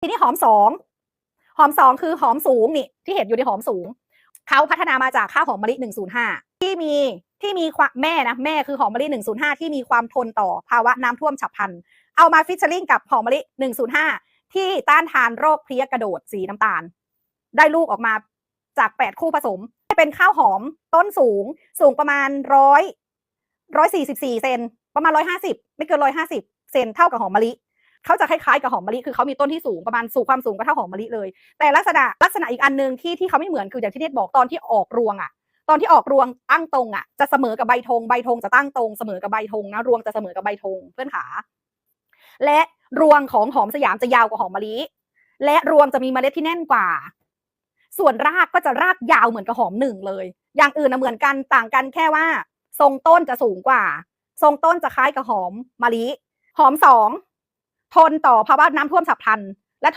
ทีนี้หอมสองหอมสองคือหอมสูงนี่ที่เห็นอยู่ในหอมสูงเขาพัฒนามาจากข้าวหอมมะลิ 105 ที่มีที่มีความแม่นะแม่คือหอมมะลิ 105 ที่มีความทนต่อภาวะน้ำท่วมฉับพลัน เอามาฟิชเชอริงกับหอมมะลิ 105 ที่ต้านทานโรคเพลี้ยกระโดดสีน้ำตาล ได้ลูกออกมาจาก 8 คู่ผสมเป็นข้าวหอมต้นสูงสูงประมาณร้อยร้อยสี่สิบสี่เซนประมาณร้อยห้าสิบไม่เกินร้อยห้าสิบเซนเท่ากับหอมมะลิ เขาจะคล้ายๆกับหอมมะลิคือเขามีต้นที่สูงประมาณสูงความสูงก็เท่าหอมมะลิเลย แต่ลักษณะลักษณะอีกอันหนึ่งที่ที่เขาไม่เหมือนคืออย่างที่เนตบอกตอนที่ออกรวงอะตอนที่ออกรวงตั้งตรงอะจะเสมอกับใบธงใบธงจะตั้งตรงเสมอกับใบธงนะรวงจะเสมอกับใบธงเพื่อนขา และรวงของหอมสยามจะยาวกว่าหอมมะลิและรวงจะมีเมล็ดที่แน่นกว่า ส่วนรากก็จะรากยาวเหมือนกับหอมหนึ่งเลย อย่างอื่นนะเหมือนกันต่างกันแค่ว่า ทรงต้นจะสูงกว่า ทรงต้นจะคล้ายกับหอมมะลิหอมสอง ทนต่อภาวะน้ำท่วมฉับพลัน